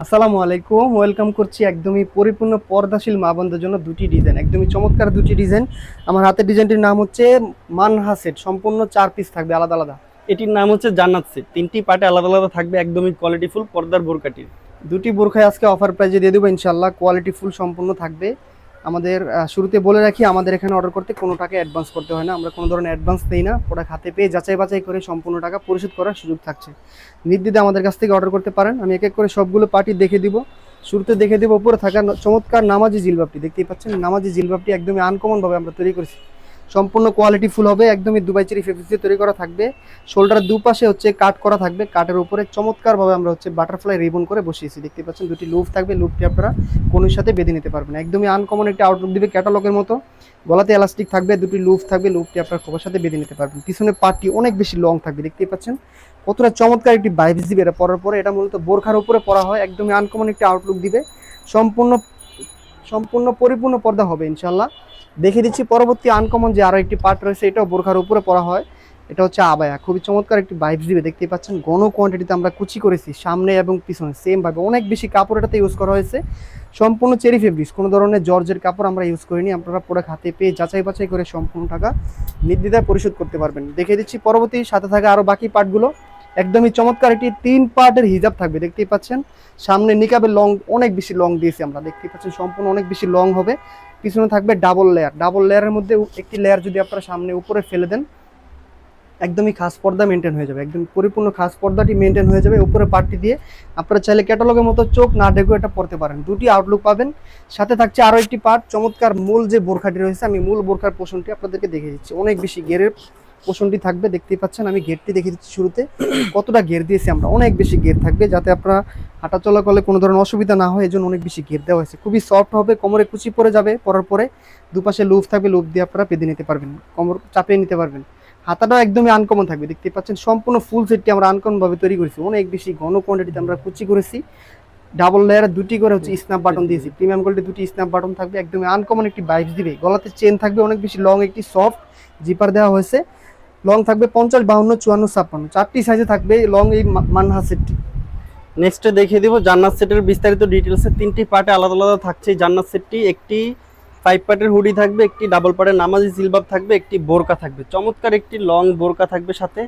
আসসালামু আলাইকুম ওয়েলকাম করছি একদমই পরিপূর্ণ পর্দাশীল মা বোনদের জন্য দুটি ডিজাইন একদমই চমৎকার দুটি ডিজাইন আমার হাতের ডিজাইনটির নাম হচ্ছে মানহা সেট সম্পূর্ণ চার পিস থাকবে আলাদা আলাদা। এটির নাম হচ্ছে জান্নাত সেট তিনটি পার্টে আলাদা আলাদা থাকবে একদমই কোয়ালিটিফুল পর্দার বোরকাটির দুটি বোরখায় আজকে অফার প্রাইজে দিয়ে দেবো ইনশাল্লাহ কোয়ালিটি ফুল সম্পূর্ণ থাকবে। আমাদের শুরুতে বলে রাখি, আমাদের এখানে অর্ডার করতে কোনো টাকা অ্যাডভান্স করতে হয় না। আমরা কোনো ধরনের অ্যাডভান্স দিই না। প্রোডাক্ট হাতে পেয়ে যাচাই বাছাই করে সম্পূর্ণ টাকা পরিশোধ করার সুযোগ থাকছে। নির্দ্বিধে আমাদের কাছ থেকে অর্ডার করতে পারেন। আমি এক এক করে সবগুলো পার্টি দেখে দিব। শুরুতে দেখে দেবো, উপরে থাকা চমৎকার নামাজি জিলবাবটি। দেখতেই পাচ্ছেন, নামাজি জিলবাবটি একদমই আনকমনভাবে আমরা তৈরি করেছি। সম্পূর্ণ কোয়ালিটি ফুল হবে, একদমই দুবাই চেরি ফেব্রিক্সে তৈরি করা থাকবে। শোল্ডারের দুপাশে হচ্ছে কাট করা থাকবে কাটের উপরে চমৎকারভাবে আমরা হচ্ছে বাটারফ্লাই রিবন করে বসিয়েছি। দেখতে পাচ্ছেন, দুটি লুপ থাকবে লুপটি আপনারা কোনোর সাথে বেঁধে নিতে পারবেন। একদমই আনকমন একটি আউটলুক দিবে ক্যাটালগের মতো। গলাতে এলাস্টিক থাকবে, দুটি লুপ থাকবে লুপটি আপনার খোপার সাথে বেঁধে নিতে পারবেন। পিছনে পার্টটি অনেক বেশি লং থাকবে, দেখতেই পাচ্ছেন। কতটা চমৎকার একটি বাইবিস দিবে এটা পরার পরে। এটা মূলত বোরখার উপরে পরা হয়, একদমই আনকমন একটি আউটলুক দিবে। সম্পূর্ণ সম্পূর্ণ পরিপূর্ণ পর্দা হবে ইনশাল্লাহ দেখে দিচ্ছি, পরবর্তী আনকমন যে আরও একটি পার্ট রয়েছে, এটাও বোরখার উপরে পরা হয়। এটা হচ্ছে আবায়া। খুবই চমৎকার একটি বাইবস দিবে, দেখতেই পাচ্ছেন, ঘন কোয়ান্টিটিতে আমরা কুচি করেছি, সামনে এবং পিছনে সেমভাবে অনেক বেশি কাপড় এটাতে ইউজ করা হয়েছে। সম্পূর্ণ চেরি ফেব্রিক্স কোনো ধরনের জর্জের কাপড় আমরা ইউজ করিনি, আপনারা প্রোডাক্ট হাতে পেয়ে যাচাই বাছাই করে সম্পূর্ণ টাকা নির্দ্বিধায় পরিশোধ করতে পারবেন। দেখে দিচ্ছি, পরবর্তী, সাথে থাকা আরও বাকি পার্টগুলো একদমই চমৎকার একটি তিন পার্টের হিজাব থাকবে, দেখতেই পাচ্ছেন। সামনে নিকাবের লং অনেক বেশি লং দিয়েছি আমরা, দেখতেই পাচ্ছেন, সম্পূর্ণ অনেক বেশি লং হবে। পিছনে থাকবে ডাবল লেয়ার ডাবল লেয়ারের মধ্যে একটি লেয়ার যদি আপনারা সামনে উপরে ফেলে দেন, একদমই খাস পর্দা মেনটেন হয়ে যাবে। একদম পরিপূর্ণ খাস পর্দাটি মেনটেন হয়ে যাবে উপরে পার্টটি দিয়ে। আপনারা চাইলে ক্যাটালগের মতো চোখ না ডেকে এটা পড়তে পারেন। দুটি আউটলুক পাবেন। সাথে থাকছে আরও একটি পার্ট চমৎকার মূল যে বোরখাটি রয়েছে, আমি মূল বোরখার পোষণটি আপনাদেরকে দেখে দিচ্ছি। অনেক বেশি গেরের পোষণটি থাকবে, দেখতেই পাচ্ছেন, আমি গেটটি দেখে দিচ্ছি শুরুতে। কতটা গের দিয়েছি আমরা? অনেক বেশি গের থাকবে যাতে আপনারা হাঁটা চলা করলে কোনো ধরনের অসুবিধা না হয় এই জন্য অনেক বেশি গের দেওয়া হয়েছে। খুবই সফট হবে, কোমরে কুচি পরে যাবে পরার পরে দুপাশে লুপ থাকবে লুপ দিয়ে আপনারা বেঁধে নিতে পারবেন, কোমর চাপিয়ে নিতে পারবেন। হাতাটাও একদমই আনকমন থাকবে দেখতে পাচ্ছেন, সম্পূর্ণ ফুল সেটটি আমরা আনকমন ভাবে তৈরি করেছি। অনেক বেশি ঘন কোয়ান্টিটিতে আমরা কুচি করেছি। ডাবল লেয়ারে দুটি করে হচ্ছে স্ন্যাপ বাটন দিয়েছি। প্রিমিয়াম কোয়ালিটি দুটি স্ন্যাপ বাটন থাকবে, একদমই আনকমন একটি বাইক দিবে। গলাতে চেন থাকবে, অনেক বেশি লং একটি সফট জিপার দেওয়া হয়েছে। লং থাকবে পঞ্চাশ বাহান্ন চুয়ান্ন, ছাপ্পান্ন। চারটি সাইজে থাকবে লং এই মানহা সেটটি নেক্সটে দেখিয়ে দিব জান্নাত সেটের বিস্তারিত ডিটেলসে তিনটি পার্টে আলাদা আলাদা থাকছে জান্নাত সেটটি একটি ফাইভ পার্টের হুডি থাকবে, একটি ডাবল পার্টের নামাজি জিলবাব থাকবে, একটি বোরকা থাকবে। চমৎকার একটি লং বোরকা থাকবে সাথে।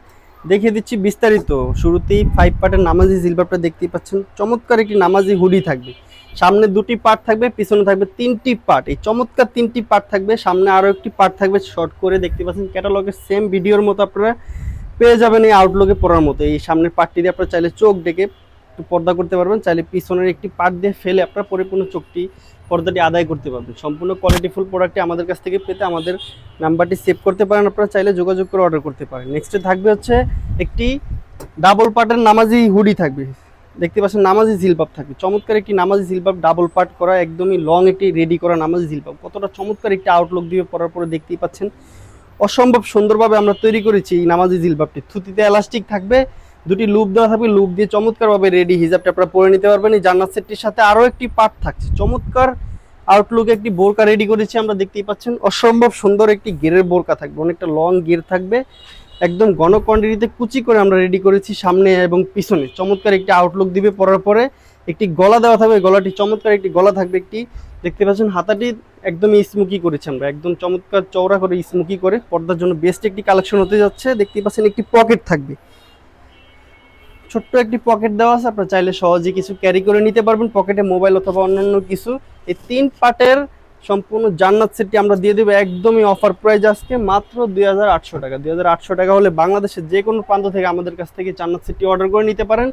দেখিয়ে দিচ্ছি বিস্তারিত। শুরুতেই ফাইভ পার্টের নামাজি জিলবাবটা দেখতেই পাচ্ছেন। চমৎকার একটি নামাজি হুডি থাকবে। সামনে দুটি পার্ট থাকবে, পিছনে থাকবে তিনটি পার্ট এই চমৎকার তিনটি পার্ট থাকবে, সামনে আরও একটি পার্ট থাকবে শর্ট করে দেখতে পাচ্ছেন ক্যাটালগের সেম ভিডিওর মতো আপনারা পেয়ে যাবেন এই আউটলুকে পড়ার মতো। এই সামনের পার্টটি দিয়ে আপনারা চাইলে চোখ ডেকে একটু পর্দা করতে পারবেন, চাইলে পিছনের একটি পার্ট দিয়ে ফেলে আপনারা পরিপূর্ণ চোখটি, পর্দাটি আদায় করতে পারবেন। সম্পূর্ণ কোয়ালিটিফুল প্রোডাক্টটি আমাদের কাছ থেকে পেতে আমাদের নাম্বারটি সেভ করতে পারেন আপনারা, চাইলে যোগাযোগ করে অর্ডার করতে পারেন। নেক্সটে থাকবে হচ্ছে একটি ডাবল পার্টের নামাজি হুডি থাকবে। দেখতে পাচ্ছেন, নামাজি জিলবাব থাকবে। চমৎকার একটি নামাজি জিলবাব ডাবল পার্ট করা, একদমই লং একটি রেডি করা নামাজি জিলবাব। কতটা চমৎকার একটি আউটলুক দিয়ে পরার পরে দেখতেই পাচ্ছেন, অসম্ভব সুন্দরভাবে আমরা তৈরি করেছি এই নামাজি জিলবাবটি। থুতিতে এলাস্টিক থাকবে, দুটি লুপ দেওয়া থাকবে লুপ দিয়ে চমৎকারভাবে রেডি হিজাবটা আপনারা পরে নিতে পারবেন। এই জান্নাত সেটটির সাথে আরও একটি পার্ট থাকছে। চমৎকার আউটলুক একটি বোরকা রেডি করেছি আমরা, দেখতেই পাচ্ছেন, অসম্ভব সুন্দর একটি গেরের বোরকা থাকবে। অনেকটা লং গের থাকবে। একদম ঘন কোয়ান্টিটিতে কুচি করে আমরা রেডি করেছি সামনে এবং পিছনে। চমৎকার একটি আউটলুক দিবে পরার পরে। একটি গলা দেওয়া থাকবে, গলাটি চমৎকার একটি গলা থাকবে একটি। দেখতে পাচ্ছেন, হাতাটি একদম স্মুকি করেছি আমরা। একদম চমৎকার চওড়া করে স্মুকি করে। পর্দার জন্য বেস্ট একটি কালেকশন হতে যাচ্ছে। দেখতে পাচ্ছেন, একটি পকেট থাকবে। ছোট্ট একটি পকেট দেওয়া আছে। আপনারা চাইলে সহজে কিছু ক্যারি করে নিতে পারবেন পকেটে মোবাইল অথবা অন্যান্য কিছু। এই তিন পার্টের সম্পূর্ণ জান্নাত সেটটি আমরা দিয়ে দেবো একদমই অফার প্রাইস আজকে মাত্র দুই হাজার আটশো টাকা। দুই হাজার আটশো টাকা হলে বাংলাদেশের যে কোনো প্রান্ত থেকে আমাদের কাছ থেকে জান্নাত সেটটি অর্ডার করে নিতে পারেন।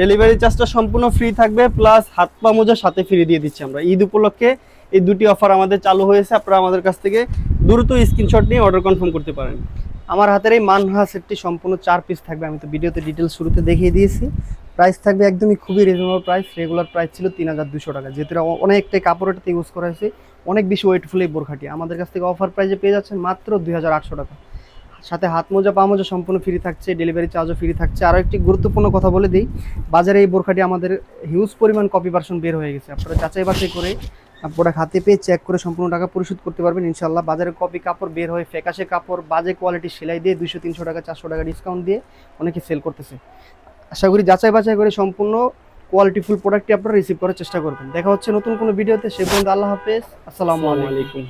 ডেলিভারি চার্জটা সম্পূর্ণ ফ্রি থাকবে প্লাস হাত পা মোজা সাথে ফ্রি দিয়ে দিচ্ছি আমরা। ঈদ উপলক্ষে এই দুটি অফার আমাদের চালু হয়েছে, আপনারা আমাদের কাছ থেকে দ্রুত স্ক্রিনশট নিয়ে অর্ডার কনফার্ম করতে পারেন। আমার হাতের এই মানহা সেটটি সম্পূর্ণ চার পিস থাকবে, আমি তো ভিডিওতে ডিটেলস শুরুতে দেখিয়ে দিয়েছি। প্রাইস থাকবে একদমই খুবই রিজনেবল প্রাইস রেগুলার প্রাইস ছিল তিন হাজার দুশো টাকা। যেহেতু অনেকটাই কাপড় এটাতে ইউজ করা হয়েছে অনেক বেশি ওয়েটফুল এই বোরখাটি আমাদের কাছ থেকে অফার প্রাইজে পেয়ে যাচ্ছেন মাত্র দুই হাজার আটশো টাকা। সাথে হাত মোজা, পা মোজা সম্পূর্ণ ফ্রি থাকছে ডেলিভারি চার্জও ফ্রি থাকছে। আরও একটি গুরুত্বপূর্ণ কথা বলে দিই, বাজারে এই বোরখাটি আমাদের হিউজ পরিমাণ কপি ভার্সন বের হয়ে গেছে। আপনারা যাচাই বাছাই করে প্রোডাক্ট হাতে পেয়ে চেক করে সম্পূর্ণ টাকা পরিশোধ করতে পারবেন। ইনশাল্লাহ বাজারে কপি কাপড় বের হয়ে ফ্যাকাশে কাপড়, বাজে কোয়ালিটি সেলাই দিয়ে দুশো তিনশো টাকা, চারশো টাকা ডিসকাউন্ট দিয়ে অনেকে সেল করতেছে। আশা করি যাচাই বাছাই করে সম্পূর্ণ কোয়ালিটিফুল প্রোডাক্টটি আপনারা রিসিভ করার চেষ্টা করবেন। দেখা হচ্ছে নতুন কোনো ভিডিওতে সে পর্যন্ত আল্লাহ হাফেজ। আসসালামু আলাইকুম।